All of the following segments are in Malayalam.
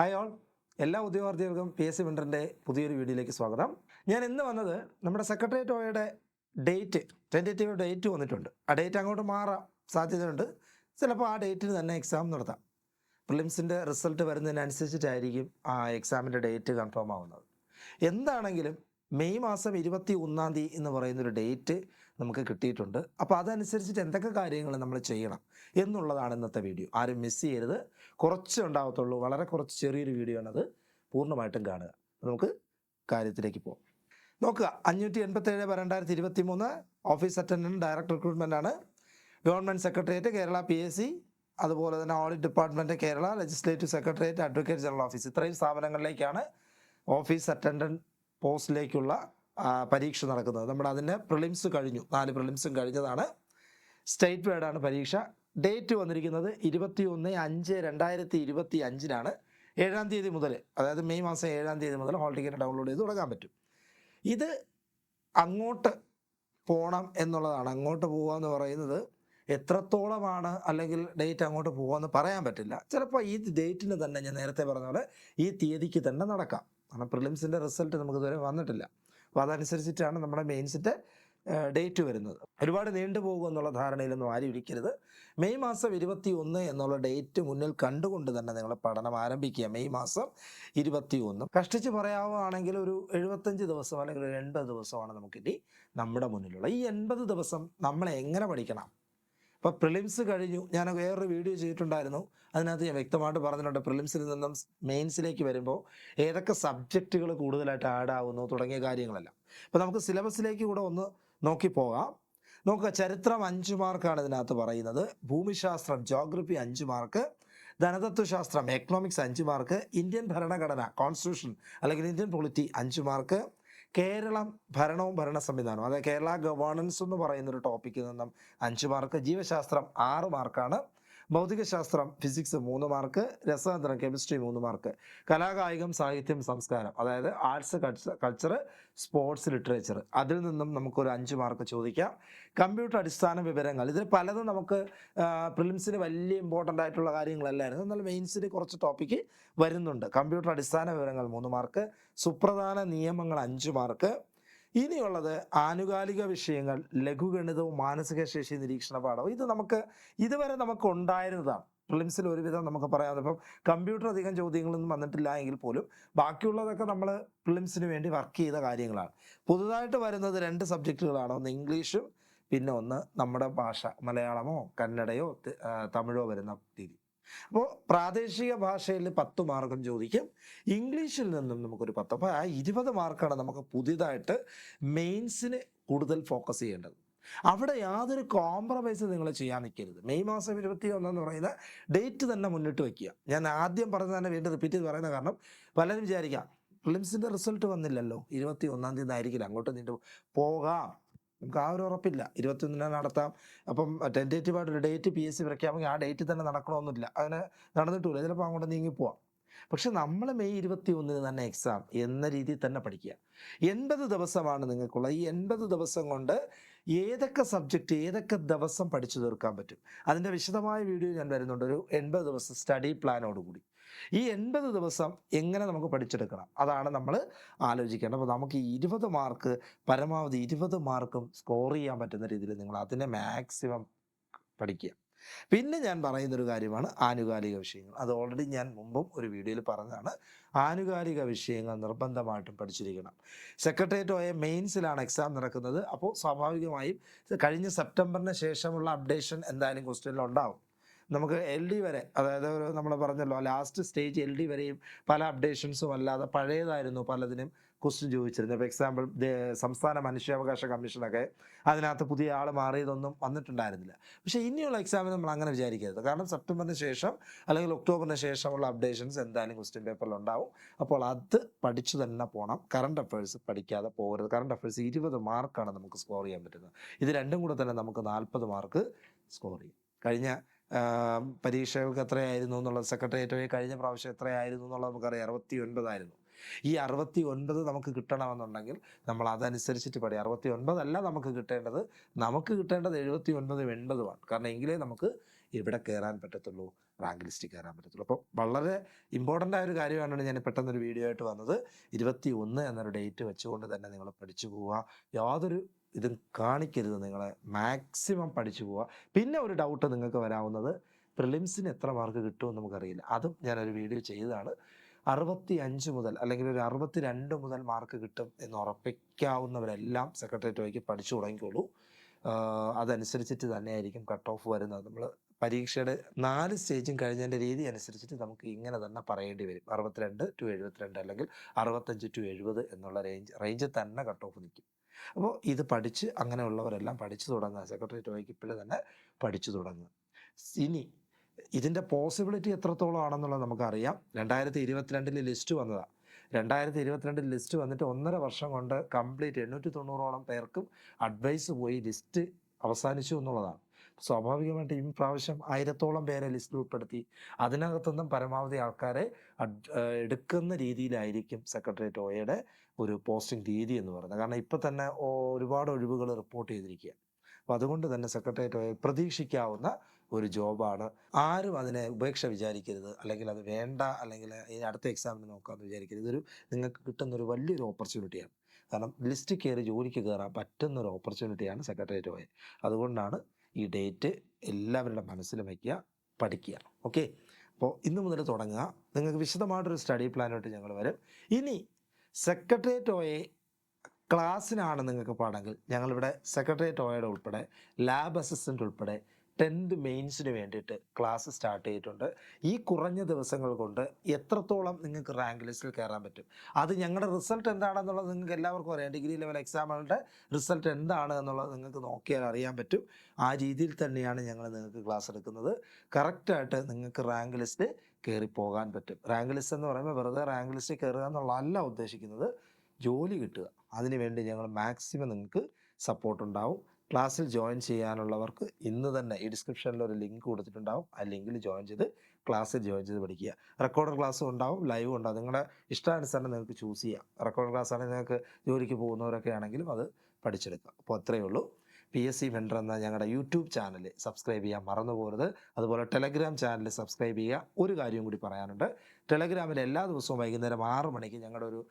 ഹായ് ഓൾ എല്ലാ ഉദ്യോഗാർത്ഥികൾക്കും പി എസ് സി വിന്ററിന്റെ പുതിയൊരു വീഡിയോയിലേക്ക് സ്വാഗതം. ഞാൻ ഇന്ന് വന്നത് നമ്മുടെ സെക്രട്ടേറിയറ്റ് ഓയുടെ ഡേറ്റ് ടെന്റേറ്റീവ് ഡേറ്റ് വന്നിട്ടുണ്ട്. ആ ഡേറ്റ് അങ്ങോട്ട് മാറാൻ സാധ്യതയുണ്ട്. ചിലപ്പോൾ ആ ഡേറ്റിന് തന്നെ എക്സാം നടത്താം. പ്രിലിംസിന്റെ റിസൾട്ട് വരുന്നതിനനുസരിച്ചിട്ടായിരിക്കും ആ എക്സാമിന്റെ ഡേറ്റ് കൺഫേം ആവുന്നത്. എന്താണെങ്കിലും മെയ് മാസം ഇരുപത്തി ഒന്നാം തീയതി എന്ന് പറയുന്നൊരു ഡേറ്റ് നമുക്ക് കിട്ടിയിട്ടുണ്ട്. അപ്പോൾ അതനുസരിച്ചിട്ട് എന്തൊക്കെ കാര്യങ്ങൾ നമ്മൾ ചെയ്യണം എന്നുള്ളതാണ് ഇന്നത്തെ വീഡിയോ. ആരും മിസ് ചെയ്യരുത്. കുറച്ച് ഉണ്ടാകത്തുള്ളൂ വളരെ കുറച്ച് ചെറിയൊരു വീഡിയോ ആണത്. പൂർണമായിട്ടും കാണുക. നമുക്ക് കാര്യത്തിലേക്ക് പോകാം നോക്കുക. അഞ്ഞൂറ്റി എൺപത്തേഴ് രണ്ടായിരത്തി ഇരുപത്തി മൂന്ന് ഓഫീസ് അറ്റൻഡന്റ് ഡയറക്ട് റിക്രൂട്ട്മെന്റ് ആണ്. Government secretariat Kerala P S C അതുപോലെ തന്നെ audit department Kerala legislative secretariat advocate general office ഇത്രയും സ്ഥാപനങ്ങളിലേക്കാണ് ഓഫീസ് അറ്റൻഡന്റ് പോസ്റ്റിലേക്കുള്ള പരീക്ഷ നടക്കുന്നത്. നമ്മൾ അതിന് പ്രിലിംസ് കഴിഞ്ഞു. നാല് പ്രിലിംസും കഴിഞ്ഞതാണ്. സ്റ്റേറ്റ് വേർഡാണ് പരീക്ഷ. ഡേറ്റ് വന്നിരിക്കുന്നത് ഇരുപത്തി ഒന്ന് അഞ്ച് രണ്ടായിരത്തി ഇരുപത്തി അഞ്ചിനാണ് ഏഴാം തീയതി മുതൽ അതായത് മെയ് മാസം ഏഴാം തീയതി മുതൽ ഹോൾ ടിക്കറ്റ് ഡൗൺലോഡ് ചെയ്ത് തുടങ്ങാൻ പറ്റും. ഇത് അങ്ങോട്ട് പോകണം എന്നുള്ളതാണ്. അങ്ങോട്ട് പോകുക എന്ന് പറയുന്നത് എത്രത്തോളമാണ് അല്ലെങ്കിൽ ഡേറ്റ് അങ്ങോട്ട് പോകുമെന്ന് പറയാൻ പറ്റില്ല. ചിലപ്പോൾ ഈ ഡേറ്റിന് തന്നെ ഞാൻ നേരത്തെ പറഞ്ഞ പോലെ ഈ തീയതിക്ക് തന്നെ നടക്കാം. കാരണം പ്രിലിംസിന്റെ റിസൾട്ട് നമുക്ക് ഇതുവരെ വന്നിട്ടില്ല. അപ്പോൾ അതനുസരിച്ചിട്ടാണ് നമ്മുടെ മെയിൻസിന്റെ ഡേറ്റ് വരുന്നത്. ഒരുപാട് നീണ്ടു പോകും എന്നുള്ള ധാരണയിലൊന്നും ആരും ഇരിക്കരുത്. മെയ് മാസം ഇരുപത്തി ഒന്ന് എന്നുള്ള ഡേറ്റ് മുന്നിൽ കണ്ടുകൊണ്ട് തന്നെ നിങ്ങൾ പഠനം ആരംഭിക്കുക. മെയ് മാസം ഇരുപത്തി ഒന്ന് കഷ്ടിച്ച് പറയാവുകയാണെങ്കിൽ ഒരു എഴുപത്തഞ്ച് ദിവസം അല്ലെങ്കിൽ ഒരു എൺപത് ദിവസമാണ് നമുക്കിനി നമ്മുടെ മുന്നിലുള്ള ഈ എൺപത് ദിവസം നമ്മൾ എങ്ങനെ പഠിക്കണം? ഇപ്പോൾ പ്രിലിംസ് കഴിഞ്ഞു. ഞാൻ വേറൊരു വീഡിയോ ചെയ്തിട്ടുണ്ടായിരുന്നു. അതിനകത്ത് ഞാൻ വ്യക്തമായിട്ട് പറഞ്ഞിട്ടുണ്ട്. പ്രിലിംസിൽ നിന്നും മെയിൻസിലേക്ക് വരുമ്പോൾ ഏതൊക്കെ സബ്ജക്റ്റുകൾ കൂടുതലായിട്ട് ആഡ് ആവുന്നു തുടങ്ങിയ കാര്യങ്ങളെല്ലാം. അപ്പോൾ നമുക്ക് സിലബസിലേക്ക് കൂടെ ഒന്ന് നോക്കിപ്പോകാം നോക്കുക ചരിത്രം അഞ്ച് മാർക്കാണ് ഇതിനകത്ത് പറയുന്നത്. ഭൂമിശാസ്ത്രം ജോഗ്രഫി അഞ്ച് മാർക്ക് ധനതത്വശാസ്ത്രം എക്കണോമിക്സ് അഞ്ച് മാർക്ക് ഇന്ത്യൻ ഭരണഘടന കോൺസ്റ്റിറ്റ്യൂഷൻ അല്ലെങ്കിൽ ഇന്ത്യൻ പൊളിറ്റി അഞ്ച് മാർക്ക് കേരളം ഭരണവും ഭരണ സംവിധാനവും അതായത് കേരള ഗവേണൻസ് എന്ന് പറയുന്ന ഒരു ടോപ്പിക്കിൽ നിന്നും അഞ്ച് മാർക്ക് ജീവശാസ്ത്രം ആറ് മാർക്കാണ് ഭൗതികശാസ്ത്രം ഫിസിക്സ് മൂന്ന് മാർക്ക് രസതന്ത്രം കെമിസ്ട്രി മൂന്ന് മാർക്ക് കലാകായികം സാഹിത്യം സംസ്കാരം. അതായത് ആർട്സ് കൾച്ചർ സ്പോർട്സ് ലിറ്ററേച്ചർ അതിൽ നിന്നും നമുക്കൊരു അഞ്ച് മാർക്ക് ചോദിക്കാം. കമ്പ്യൂട്ടർ അടിസ്ഥാന വിവരങ്ങൾ. ഇതിൽ പലതും നമുക്ക് പ്രിലിംസിന് വലിയ ഇമ്പോർട്ടന്റ് ആയിട്ടുള്ള കാര്യങ്ങളല്ലായിരുന്നു. എന്നാൽ മെയിൻസിന് കുറച്ച് ടോപ്പിക്ക് വരുന്നുണ്ട്. കമ്പ്യൂട്ടർ അടിസ്ഥാന വിവരങ്ങൾ മൂന്ന് മാർക്ക് സുപ്രധാന നിയമങ്ങൾ അഞ്ച് മാർക്ക് ഇനിയുള്ളത് ആനുകാലിക വിഷയങ്ങൾ ലഘുഗണിതവും മാനസിക ശേഷി നിരീക്ഷണ പാഠവും. ഇത് നമുക്ക് ഇതുവരെ നമുക്ക് ഉണ്ടായിരുന്നതാണ്. പ്രിലിംസിൽ ഒരുവിധം നമുക്ക് പറയാം ഇപ്പം കമ്പ്യൂട്ടർ അധികം ചോദ്യങ്ങളൊന്നും വന്നിട്ടില്ല എങ്കിൽ പോലും ബാക്കിയുള്ളതൊക്കെ നമ്മൾ പ്രിലിംസിന് വേണ്ടി വർക്ക് ചെയ്ത കാര്യങ്ങളാണ്. പുതുതായിട്ട് വരുന്നത് രണ്ട് സബ്ജക്റ്റുകളാണ്. ഒന്ന് ഇംഗ്ലീഷും പിന്നെ ഒന്ന് നമ്മുടെ ഭാഷ. മലയാളമോ കന്നഡയോ തമിഴോ വരുന്ന രീതി. അപ്പോൾ പ്രാദേശിക ഭാഷയിൽ പത്ത് മാർക്കും ചോദിക്കും. ഇംഗ്ലീഷിൽ നിന്നും നമുക്കൊരു പത്ത്. അപ്പോൾ ആ ഇരുപത് മാർക്കാണ് നമുക്ക് പുതിയതായിട്ട് മെയിൻസിന് കൂടുതൽ ഫോക്കസ് ചെയ്യേണ്ടത്. അവിടെ യാതൊരു കോംപ്രമൈസ് നിങ്ങൾ ചെയ്യാൻ നിൽക്കരുത്. മെയ് മാസം ഇരുപത്തി ഒന്നെന്ന് പറയുന്ന ഡേറ്റ് തന്നെ മുന്നിട്ട് വയ്ക്കുക ഞാൻ ആദ്യം പറഞ്ഞ തന്നെ വീണ്ടും റിപ്പീറ്റ് ചെയ്ത് പറയുന്ന കാരണം പലരും വിചാരിക്കാം പ്രിലിംസിന്റെ റിസൾട്ട് വന്നില്ലല്ലോ. ഇരുപത്തി ഒന്നാം തീയതി ആയിരിക്കില്ല. അങ്ങോട്ട് നീണ്ടു പോകാം. നമുക്ക് ആ ഒരു ഉറപ്പില്ല ഇരുപത്തൊന്നിന് നടത്താം. അപ്പം ടെന്റേറ്റീവായിട്ട് ഒരു ഡേറ്റ് പി എസ് സി പ്രഖ്യാപിക്കുക ആ ഡേറ്റിൽ തന്നെ നടക്കണമെന്നില്ല. അതിന് നടന്നിട്ടില്ല. ചിലപ്പോൾ അങ്ങോട്ട് നീങ്ങിപ്പോവാം പക്ഷെ നമ്മൾ മെയ് ഇരുപത്തി ഒന്നിന് തന്നെ എക്സാം എന്ന രീതിയിൽ തന്നെ പഠിക്കുക. എൺപത് ദിവസമാണ് നിങ്ങൾക്കുള്ള ഈ എൺപത് ദിവസം കൊണ്ട് ഏതൊക്കെ സബ്ജക്റ്റ് ഏതൊക്കെ ദിവസം പഠിച്ചു തീർക്കാൻ പറ്റും? അതിന്റെ വിശദമായ വീഡിയോ ഞാൻ വരുന്നുണ്ട്. ഒരു എൺപത് ദിവസം സ്റ്റഡി പ്ലാനോടുകൂടി ഈ എൺപത് ദിവസം എങ്ങനെ നമുക്ക് പഠിച്ചെടുക്കണം? അതാണ് നമ്മൾ ആലോചിക്കേണ്ടത്. അപ്പോൾ നമുക്ക് ഈ ഇരുപത് മാർക്ക് പരമാവധി ഇരുപത് മാർക്കും സ്കോർ ചെയ്യാൻ പറ്റുന്ന രീതിയിൽ നിങ്ങൾ അതിനെ മാക്സിമം പഠിക്കുക. പിന്നെ ഞാൻ പറയുന്നൊരു കാര്യമാണ് ആനുകാലിക വിഷയങ്ങൾ. അത് ഓൾറെഡി ഞാൻ മുമ്പും ഒരു വീഡിയോയിൽ പറഞ്ഞതാണ്. ആനുകാലിക വിഷയങ്ങൾ നിർബന്ധമായിട്ടും പഠിച്ചിരിക്കണം. സെക്രട്ടേറിയറ്റ് പോയ മെയിൻസിലാണ് എക്സാം നടക്കുന്നത്. അപ്പോൾ സ്വാഭാവികമായും കഴിഞ്ഞ സെപ്റ്റംബറിന് ശേഷമുള്ള അപ്ഡേഷൻ എന്തായാലും ക്വസ്റ്റ്യനിൽ ഉണ്ടാവും. നമുക്ക് എൽ ഡി വരെ അതായത് നമ്മൾ പറഞ്ഞല്ലോ ലാസ്റ്റ് സ്റ്റേജ് എൽ ഡി വരെയും പല അപ്ഡേഷൻസും അല്ലാതെ പഴയതായിരുന്നു പലതിനും ക്വസ്റ്റ്യൻ ചോദിച്ചിരുന്നത്. ഇപ്പോൾ എക്സാമ്പിൾ സംസ്ഥാന മനുഷ്യാവകാശ കമ്മീഷനൊക്കെ അതിനകത്ത് പുതിയ ആൾ മാറിയതൊന്നും വന്നിട്ടുണ്ടായിരുന്നില്ല. പക്ഷേ ഇനിയുള്ള എക്സാമിന് നമ്മൾ അങ്ങനെ വിചാരിക്കരുത്. കാരണം സെപ്റ്റംബറിന് ശേഷം അല്ലെങ്കിൽ ഒക്ടോബറിന് ശേഷമുള്ള അപ്ഡേഷൻസ് എന്തായാലും ക്വസ്റ്റ്യൻ പേപ്പറിൽ ഉണ്ടാവും. അപ്പോൾ അത് പഠിച്ചു തന്നെ പോകണം കറണ്ട് അഫയേഴ്സ് പഠിക്കാതെ പോകരുത്. കറണ്ട് അഫയേഴ്സ് ഇരുപത് മാർക്കാണ് നമുക്ക് സ്കോർ ചെയ്യാൻ പറ്റുന്നത്. ഇത് രണ്ടും കൂടെ തന്നെ നമുക്ക് നാൽപ്പത് മാർക്ക് സ്കോർ ചെയ്യും. കഴിഞ്ഞ പരീക്ഷകൾക്ക് എത്രയായിരുന്നു എന്നുള്ളത് സെക്രട്ടേറിയറ്റ് വഴി കഴിഞ്ഞ പ്രാവശ്യം എത്രയായിരുന്നു എന്നുള്ളത് നമുക്കറിയാം. അറുപത്തി ഒൻപതായിരുന്നു ഈ അറുപത്തി ഒൻപത് നമുക്ക് കിട്ടണമെന്നുണ്ടെങ്കിൽ നമ്മൾ അതനുസരിച്ചിട്ട് പഠിക്കും. അറുപത്തി ഒൻപതല്ല നമുക്ക് കിട്ടേണ്ടത്. നമുക്ക് കിട്ടേണ്ടത് എഴുപത്തി ഒൻപതും എൺപതുമാണ്. കാരണം എങ്കിലേ നമുക്ക് ഇവിടെ കയറാൻ പറ്റത്തുള്ളൂ റാങ്ക് ലിസ്റ്റിൽ കയറാൻ പറ്റത്തുള്ളൂ. അപ്പോൾ വളരെ ഇമ്പോർട്ടന്റ് ആയ ഒരു കാര്യമാണ് ഞാൻ പെട്ടെന്നൊരു വീഡിയോ ആയിട്ട് വന്നത്. ഇരുപത്തി ഒന്ന് എന്നൊരു ഡേറ്റ് വെച്ചുകൊണ്ട് തന്നെ നിങ്ങൾ പഠിച്ചു പോവുക. യാതൊരു ഇതും കാണിക്കരുത് നിങ്ങളെ. മാക്സിമം പഠിച്ചു പോവുക. പിന്നെ ഒരു ഡൗട്ട് നിങ്ങൾക്ക് വരാവുന്നത് പ്രിലിംസിന് എത്ര മാർക്ക് കിട്ടുമെന്ന് നമുക്കറിയില്ല. അതും ഞാനൊരു വീഡിയോ ചെയ്തതാണ്. അറുപത്തി അഞ്ച് മുതൽ അല്ലെങ്കിൽ ഒരു അറുപത്തി രണ്ട് മുതൽ മാർക്ക് കിട്ടും എന്ന് ഉറപ്പിക്കാവുന്നവരെല്ലാം സെക്രട്ടേറിയറ്റ് വഴിക്ക് പഠിച്ചു തുടങ്ങിക്കോളൂ. അതനുസരിച്ചിട്ട് തന്നെയായിരിക്കും കട്ട് ഓഫ് വരുന്നത്. നമ്മൾ പരീക്ഷയുടെ നാല് സ്റ്റേജും കഴിഞ്ഞതിന്റെ രീതി അനുസരിച്ചിട്ട് നമുക്ക് ഇങ്ങനെ തന്നെ പറയേണ്ടി വരും. അറുപത്തിരണ്ട് ടു എഴുപത്തിരണ്ട് അല്ലെങ്കിൽ അറുപത്തഞ്ച് ടു എഴുപത് എന്നുള്ള റേഞ്ച് റേഞ്ചിൽ തന്നെ കട്ട് ഓഫ് നിൽക്കും. അപ്പോൾ ഇത് പഠിച്ച് അങ്ങനെയുള്ളവരെല്ലാം പഠിച്ചു തുടങ്ങുക. സെക്രട്ടേറിയറ്റ് വഴിക്ക് ഇപ്പോഴും തന്നെ പഠിച്ചു തുടങ്ങുക. ഇനി ഇതിന്റെ പോസിബിലിറ്റി എത്രത്തോളം ആണെന്നുള്ളത് നമുക്കറിയാം. രണ്ടായിരത്തി ഇരുപത്തിരണ്ടിൽ ലിസ്റ്റ് വന്നതാണ് രണ്ടായിരത്തി ഇരുപത്തിരണ്ടിൽ ലിസ്റ്റ് വന്നിട്ട് ഒന്നര വർഷം കൊണ്ട് കംപ്ലീറ്റ് എണ്ണൂറ്റി തൊണ്ണൂറോളം പേർക്കും അഡ്വൈസ് പോയി ലിസ്റ്റ് അവസാനിച്ചു എന്നുള്ളതാണ്. സ്വാഭാവികമായിട്ട് ഈ പ്രാവശ്യം ആയിരത്തോളം പേരെ ലിസ്റ്റിൽ ഉൾപ്പെടുത്തി. അതിനകത്തുനിന്നും പരമാവധി ആൾക്കാരെ എടുക്കുന്ന രീതിയിലായിരിക്കും സെക്രട്ടേറിയറ്റ് ഒയുടെ ഒരു പോസ്റ്റിംഗ് രീതി എന്ന് പറയുന്നത്. കാരണം ഇപ്പം തന്നെ ഒരുപാട് ഒഴിവുകൾ റിപ്പോർട്ട് ചെയ്തിരിക്കുക അപ്പോൾ അതുകൊണ്ട് തന്നെ സെക്രട്ടേറിയറ്റ് ഒയെ പ്രതീക്ഷിക്കാവുന്ന ഒരു ജോബാണ്. ആരും അതിനെ ഉപേക്ഷ വിചാരിക്കരുത്. അല്ലെങ്കിൽ അത് വേണ്ട. അല്ലെങ്കിൽ അടുത്ത എക്സാമിന് നോക്കാമെന്ന് വിചാരിക്കരുത്. ഇതൊരു നിങ്ങൾക്ക് കിട്ടുന്ന ഒരു വലിയൊരു ഓപ്പർച്യൂണിറ്റിയാണ്. കാരണം ലിസ്റ്റ് കയറി ജോലിക്ക് കയറാൻ പറ്റുന്ന ഒരു ഓപ്പർച്യൂണിറ്റിയാണ് സെക്രട്ടേറിയറ്റ് ഒയെ അതുകൊണ്ടാണ് ഈ ഡേറ്റ് എല്ലാവരുടെ മനസ്സിൽ വയ്ക്കുക പഠിക്കുക. ഓക്കെ അപ്പോൾ ഇന്ന് മുതൽ തുടങ്ങുക. നിങ്ങൾക്ക് വിശദമായിട്ടൊരു സ്റ്റഡി പ്ലാനായിട്ട് ഞങ്ങൾ വരും. ഇനി സെക്രട്ടേറിയറ്റ് ഒയെ ക്ലാസ്സിനാണ് നിങ്ങൾക്ക് പാടെങ്കിൽ ഞങ്ങളിവിടെ സെക്രട്ടേറിയറ്റ് ഒയുടെ ഉൾപ്പെടെ ലാബ് അസിസ്റ്റന്റ് ഉൾപ്പെടെ ടെൻത്ത് മെയിൻസിന് വേണ്ടിയിട്ട് ക്ലാസ് സ്റ്റാർട്ട് ചെയ്തിട്ടുണ്ട്. ഈ കുറഞ്ഞ ദിവസങ്ങൾ കൊണ്ട് എത്രത്തോളം നിങ്ങൾക്ക് റാങ്ക് ലിസ്റ്റിൽ കയറാൻ പറ്റും? അത് ഞങ്ങളുടെ റിസൾട്ട് എന്താണെന്നുള്ളത് നിങ്ങൾക്ക് എല്ലാവർക്കും അറിയാം. ഡിഗ്രി ലെവൽ എക്സാമുകളുടെ റിസൾട്ട് എന്താണ് എന്നുള്ളത് നിങ്ങൾക്ക് നോക്കിയാൽ അറിയാൻ പറ്റും. ആ രീതിയിൽ തന്നെയാണ് ഞങ്ങൾ നിങ്ങൾക്ക് ക്ലാസ് എടുക്കുന്നത്. കറക്റ്റായിട്ട് നിങ്ങൾക്ക് റാങ്ക് ലിസ്റ്റ് കയറി പോകാൻ പറ്റും. റാങ്ക് ലിസ്റ്റ് എന്ന് പറയുമ്പോൾ വെറുതെ റാങ്ക് ലിസ്റ്റ് കയറുക എന്നുള്ളതല്ല ഉദ്ദേശിക്കുന്നത്. ജോലി കിട്ടുക. അതിനുവേണ്ടി ഞങ്ങൾ മാക്സിമം നിങ്ങൾക്ക് സപ്പോർട്ട് ഉണ്ടാവും ക്ലാസ്സിൽ ജോയിൻ ചെയ്യാനുള്ളവർക്ക് ഇന്ന് തന്നെ ഈ ഡിസ്ക്രിപ്ഷനിൽ ഒരു ലിങ്ക് കൊടുത്തിട്ടുണ്ടാവും. ആ ലിങ്കിൽ ജോയിൻ ചെയ്ത് ക്ലാസ്സിൽ ജോയിൻ ചെയ്ത് പഠിക്കുക. റെക്കോർഡ് ക്ലാസ്സും ഉണ്ടാവും ലൈവും ഉണ്ടാവും. നിങ്ങളുടെ ഇഷ്ടാനുസരണം നിങ്ങൾക്ക് ചൂസ് ചെയ്യാം. റെക്കോർഡ് ക്ലാസ് ആണെങ്കിൽ നിങ്ങൾക്ക് ജോലിക്ക് പോകുന്നവരൊക്കെ ആണെങ്കിലും അത് പഠിച്ചെടുക്കാം. അപ്പോൾ അത്രയേ ഉള്ളൂ. പി എസ് സി വെൻഡർ എന്ന ഞങ്ങളുടെ യൂട്യൂബ് ചാനൽ സബ്സ്ക്രൈബ് ചെയ്യാൻ മറന്നു പോകരുത്. അതുപോലെ ടെലഗ്രാം ചാനൽ സബ്സ്ക്രൈബ് ചെയ്യുക. ഒരു കാര്യം കൂടി പറയാനുണ്ട്. ടെലഗ്രാമിൽ എല്ലാ ദിവസവും വൈകുന്നേരം ആറ് മണിക്ക് ഞങ്ങളുടെ ഒരു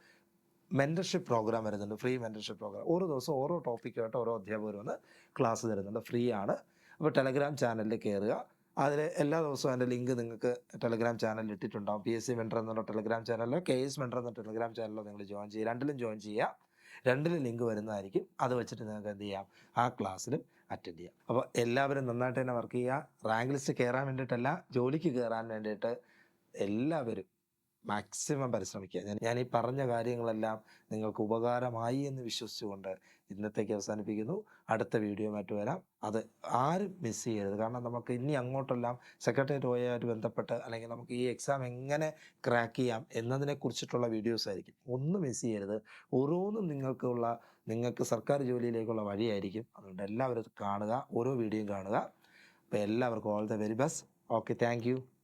മെന്റർഷിപ്പ് പ്രോഗ്രാം വരുന്നുണ്ട്. ഫ്രീ മെന്റർഷിപ്പ് പ്രോഗ്രാം ഓരോ ദിവസം ഓരോ ടോപ്പിക്കായിട്ട് ഓരോ അധ്യാപകർ വന്ന് ക്ലാസ് തരുന്നുണ്ട്. ഫ്രീ ആണ്. അപ്പോൾ ടെലഗ്രാം ചാനലിൽ കയറുക അതിൽ എല്ലാ ദിവസവും അതിന്റെ ലിങ്ക് നിങ്ങൾക്ക് ടെലഗ്രാം ചാനലിൽ ഇട്ടിട്ടുണ്ടാവും. പി എസ് സി മെന്റർ എന്നുള്ള ടെലഗ്രാം ചാനലിലോ കെ എസ് മെന്റർ എന്ന ടെലഗ്രാം ചാനലിലോ നിങ്ങൾ ജോയിൻ ചെയ്യുക. രണ്ടിലും ജോയിൻ ചെയ്യുക. രണ്ടിലും ലിങ്ക് വരുന്നതായിരിക്കും. അത് വെച്ചിട്ട് നിങ്ങൾക്ക് എന്ത് ചെയ്യാം? ആ ക്ലാസ്സിലും അറ്റൻഡ് ചെയ്യാം. അപ്പോൾ എല്ലാവരും നന്നായിട്ട് തന്നെ വർക്ക് ചെയ്യുക. റാങ്ക് ലിസ്റ്റ് കയറാൻ വേണ്ടിയിട്ടല്ല ജോലിക്ക് കയറാൻ വേണ്ടിയിട്ട് എല്ലാവരും മാക്സിമം പരിശ്രമിക്കുക. ഞാൻ ഞാൻ ഈ പറഞ്ഞ കാര്യങ്ങളെല്ലാം നിങ്ങൾക്ക് ഉപകാരമായി എന്ന് വിശ്വസിച്ചുകൊണ്ട് ഇന്നത്തേക്ക് അവസാനിപ്പിക്കുന്നു. അടുത്ത വീഡിയോ വരാം. അത് ആരും മിസ് ചെയ്യരുത്. കാരണം നമുക്ക് ഇനി അങ്ങോട്ടെല്ലാം സെക്രട്ടേറിയറ്റ് പോയായിട്ട് ബന്ധപ്പെട്ട് അല്ലെങ്കിൽ നമുക്ക് ഈ എക്സാം എങ്ങനെ ക്രാക്ക് ചെയ്യാം എന്നതിനെ കുറിച്ചിട്ടുള്ള വീഡിയോസ് ആയിരിക്കും. ഒന്നും മിസ് ചെയ്യരുത്. ഓരോന്നും നിങ്ങൾക്കുള്ള നിങ്ങൾക്ക് സർക്കാർ ജോലിയിലേക്കുള്ള വഴിയായിരിക്കും. അതുകൊണ്ട് എല്ലാവരും കാണുക. ഓരോ വീഡിയോയും കാണുക. അപ്പോൾ എല്ലാവർക്കും all the very best okay thank